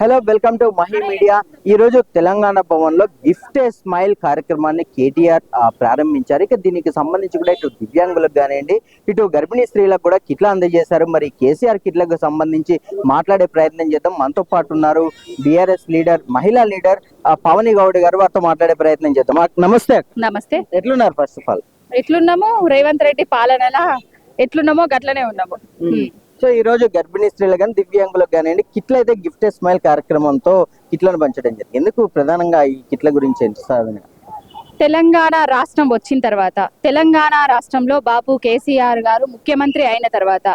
Hello welcome to Mahi media ఈ రోజు తెలంగాణ భవన్లో గిఫ్ట్ ఏ స్మైల్ కార్యక్రమాన్ని కేటీఆర్ ప్రారంభించారు. ఇక దీనికి సంబంధించి కూడా ఇటు దివ్యాంగులకు కానివ్వండి ఇటు గర్భిణీ స్త్రీలకు కూడా కిట్లు అందజేశారు. మరి కేసీఆర్ కిట్లకు సంబంధించి మాట్లాడే ప్రయత్నం చేద్దాం. మనతో పాటు ఉన్నారు బీఆర్ఎస్ లీడర్ మహిళా లీడర్ పవని గౌడ్ గారు. వారితో మాట్లాడే ప్రయత్నం చేద్దాం. నమస్తే. నమస్తే. ఎట్లున్నారు ఫస్ట్ ఆఫ్ ఆల్ ఎట్లున్నాము? రేవంత్ రెడ్డి పాలనలా ఎట్లున్నామో గట్లనే ఉన్నాము. సో ఈ రోజు గర్భిణీ స్త్రీలు కానీ దివ్యాంగులకు కానివ్వండి కిట్లు అయితే గిఫ్ట్ స్మైల్ కార్యక్రమంతో కిట్లను పంచడం జరిగింది. ఎందుకు ప్రధానంగా ఈ కిట్ల గురించి ఎంత తెలంగాణ రాష్ట్రం వచ్చిన తర్వాత తెలంగాణ రాష్ట్రంలో బాపు కేసీఆర్ గారు ముఖ్యమంత్రి అయిన తర్వాత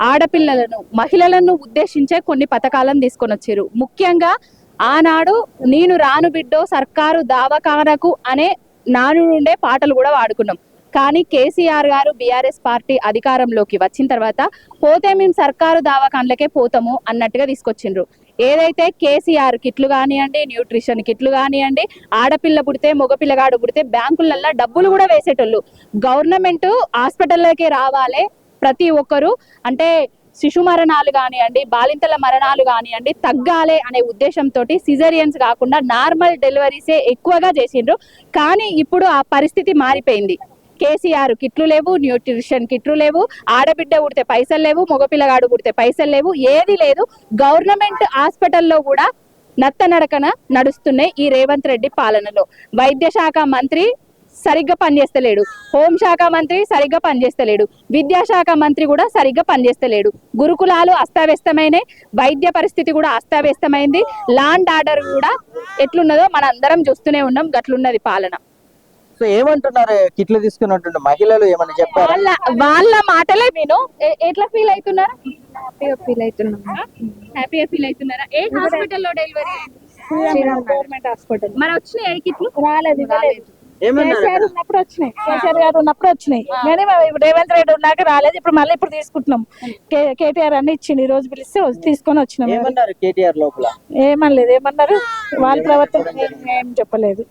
ఆడపిల్లలను మహిళలను ఉద్దేశించే కొన్ని పథకాలను తీసుకొని వచ్చారు. ముఖ్యంగా ఆనాడు నేను రాను బిడ్డో సర్కారు దావకానకు అనే నాను నుండే పాటలు కూడా వాడుకున్నాం కానీ కేసీఆర్ గారు బీఆర్ఎస్ పార్టీ అధికారంలోకి వచ్చిన తర్వాత పోతే మేము సర్కారు దావాఖాన్లకే పోతాము అన్నట్టుగా తీసుకొచ్చిండ్రు. ఏదైతే కేసీఆర్ కిట్లు కానివ్వండి న్యూట్రిషన్ కిట్లు కానివ్వండి ఆడపిల్ల పుడితే మగపిల్లగాడు పుడితే బ్యాంకులల్లో డబ్బులు కూడా వేసేటోళ్ళు. గవర్నమెంట్ హాస్పిటల్లోకి రావాలి ప్రతి ఒక్కరు. అంటే శిశు మరణాలు కానివ్వండి బాలింతల మరణాలు కానివ్వండి తగ్గాలి అనే ఉద్దేశంతో సిజరియన్స్ కాకుండా నార్మల్ డెలివరీసే ఎక్కువగా చేసిండ్రు. కానీ ఇప్పుడు ఆ పరిస్థితి మారిపోయింది. కేసీఆర్ కిట్లు లేవు న్యూట్రిషన్ కిట్లు లేవు ఆడబిడ్డ ఉడితే పైసలు లేవు మగపిల్లగాడు పుడితే పైసలు లేవు ఏది లేదు. గవర్నమెంట్ హాస్పిటల్లో కూడా నత్తనడకన నడుస్తున్నాయి ఈ రేవంత్ రెడ్డి పాలనలో. వైద్య శాఖ మంత్రి సరిగ్గా పనిచేస్తలేడు. హోంశాఖ మంత్రి సరిగ్గా పనిచేస్తలేడు. విద్యాశాఖ మంత్రి కూడా సరిగ్గా పనిచేస్తలేడు. గురుకులాలు అస్తవ్యస్తమైనవి వైద్య పరిస్థితి కూడా అస్తవ్యస్తమైంది. లాండ్ ఆర్డర్ కూడా ఎట్లున్నదో మన అందరం చూస్తూనే ఉన్నాం. గట్లున్నది పాలన. సో ఏమంటున్నారు? కిట్లు తీసుకున్నటువంటి మహిళలు ఏమని చెప్పారు? వాళ్ళ వాళ్ళ మాటలే నేను ఎ- ఎట్లా ఫీల్ అవుతున్నారా? హ్యాపీగా ఫీల్ అవుతున్నాం. హ్యాపీగా ఫీల్ అవుతున్నారా? ఏ హాస్పిటల్లో డెలివరీ గవర్నమెంట్ హాస్పిటల్ మరి వచ్చినాయి ఏ కిట్లు? రాలేదు ఇవ్వలేదు. ఏమన్నారు కేసీఆర్ ఉన్నప్పుడు వచ్చినాయి. కేసీఆర్ గారు ఉన్నప్పుడు వచ్చినాయి. కానీ రేవంత్ రెడ్డి ఉన్నాక రాలేదు. ఇప్పుడు మళ్ళీ ఇప్పుడు తీసుకుంటున్నాం. కే- కేటీఆర్ అన్ని ఇచ్చింది ఈ రోజు పిలిస్తే వచ్చి తీసుకొని వచ్చినాం. ఏమన్నారు కేటీఆర్ లోపల? ఏమనలేదు. ఏమన్నారు? వాళ్ళ ప్రవర్తన ఏం- ఏం చెప్పలేదు.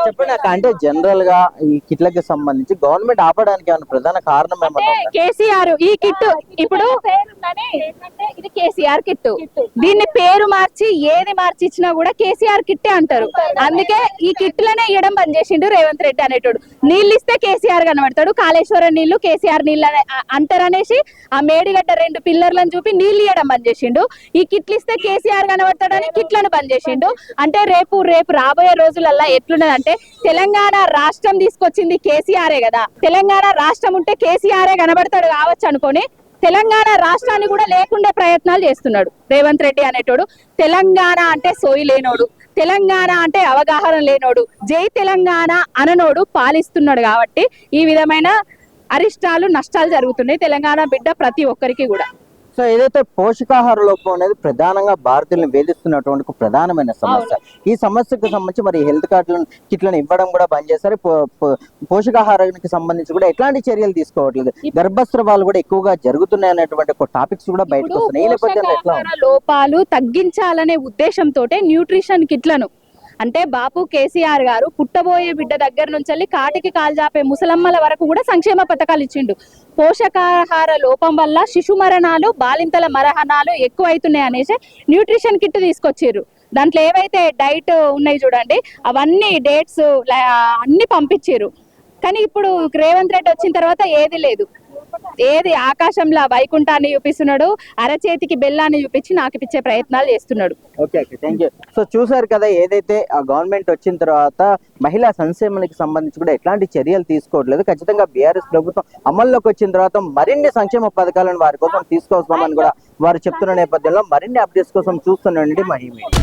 చెప్పండి అక్క అంటే జనరల్గా ఈ కిట్లకి సంబంధించి గవర్నమెంట్ ఆపడానికి ఏమైనా ప్రధాన కారణం అంటే ఏమన్నా ఉందా? కేసీఆర్ ఈ కిట్ ఇప్పుడు ఏంటంటే ఇది కేసీఆర్ కిట్ దీన్ని పేరు మార్చి ఏది మార్చి ఇచ్చినా కూడా కేసీఆర్ కిట్టే అంటారు. అందుకే ఈ కిట్లనే ఇవ్వడం బంద్ చేసిండు రేవంత్ రెడ్డి అనేటోడు. నీళ్ళు ఇస్తే కేసీఆర్ కనబడతాడు కాళేశ్వరం నీళ్ళు కేసీఆర్ నీళ్ళు అనే- ఆ- అంటారనేసి ఆ మేడిగడ్డ రెండు పిల్లర్లను చూపి నీళ్ళు ఇవ్వడం బంద్ చేసిండు. ఈ కిట్లు ఇస్తే కేసీఆర్ కనబడతాడని కిట్లను బంద్ చేసిండు. అంటే రేపు రేపు రాబోయే రోజులల్లా ఎట్లున్నదంటే తెలంగాణ రాష్ట్రం తీసుకొచ్చింది కేసీఆరే కదా. తెలంగాణ రాష్ట్రం ఉంటే కేసీఆరే కనబడతాడు కావచ్చు అనుకొని తెలంగాణ రాష్ట్రాన్ని కూడా లేకుండా ప్రయత్నాలు చేస్తున్నాడు. రేవంత్ రెడ్డి అనేటోడు తెలంగాణ అంటే సోయి లేనోడు తెలంగాణ అంటే అవగాహన లేనోడు జై తెలంగాణ అననోడు పాలిస్తున్నాడు కాబట్టి ఈ విధమైన అరిష్టాలు నష్టాలు జరుగుతున్నాయి తెలంగాణ బిడ్డ ప్రతి ఒక్కరికి కూడా. సో ఏదైతే పోషకాహార లోపం అనేది ప్రధానంగా భారతీయులను వేధిస్తున్నటువంటి ప్రధానమైన సమస్య. ఈ సమస్యకు సంబంధించి మరి హెల్త్ కార్డులను కిట్లను ఇవ్వడం కూడా బంద్ చేశారు. పోషకాహారానికి సంబంధించి కూడా ఎట్లాంటి చర్యలు తీసుకోవట్లేదు. గర్భస్రావాలు కూడా ఎక్కువగా జరుగుతున్నాయి అనేటువంటి ఒక టాపిక్స్ కూడా బయటకు వస్తున్నాయి. లోపాలు తగ్గించాలనే ఉద్దేశంతో న్యూట్రిషన్ కిట్లను అంటే బాపు కేసీఆర్ గారు పుట్టబోయే బిడ్డ దగ్గర నుంచి వెళ్ళి కాటికి కాల్జాపే ముసలమ్మల వరకు కూడా సంక్షేమ పథకాలు ఇచ్చిండు. పోషకాహార లోపం వల్ల శిశు మరణాలు బాలింతల మరణాలు ఎక్కువ అవుతున్నాయి అనేసి న్యూట్రిషన్ కిట్ తీసుకొచ్చారు దాంట్లో ఏవైతే డైట్ ఉన్నాయి చూడండి అవన్నీ డేట్స్ అన్ని పంపించారు కానీ ఇప్పుడు రేవంత్ రెడ్డి వచ్చిన తర్వాత ఏది లేదు. ఏది ఆకాశంలో వైకుంఠాన్ని చూపిస్తున్నాడు అరచేతికి బెల్లాన్ని చూపించి నాకు ఇచ్చే ప్రయత్నాలు చేస్తున్నాడు. Okay okay thank you so చూసారు కదా ఏదైతే ఆ గవర్నమెంట్ వచ్చిన తర్వాత మహిళా సంక్షేమానికి సంబంధించి కూడా ఎట్లాంటి చర్యలు తీసుకోవట్లేదు. ఖచ్చితంగా బీఆర్ఎస్ ప్రభుత్వం అమల్లోకి వచ్చిన తర్వాత మరిన్ని సంక్షేమ పథకాలను వారి కోసం తీసుకొస్తామని కూడా వారు చెప్తున్న నేపథ్యంలో మరిన్ని అప్డేట్స్ కోసం చూస్తుండండి మహిళ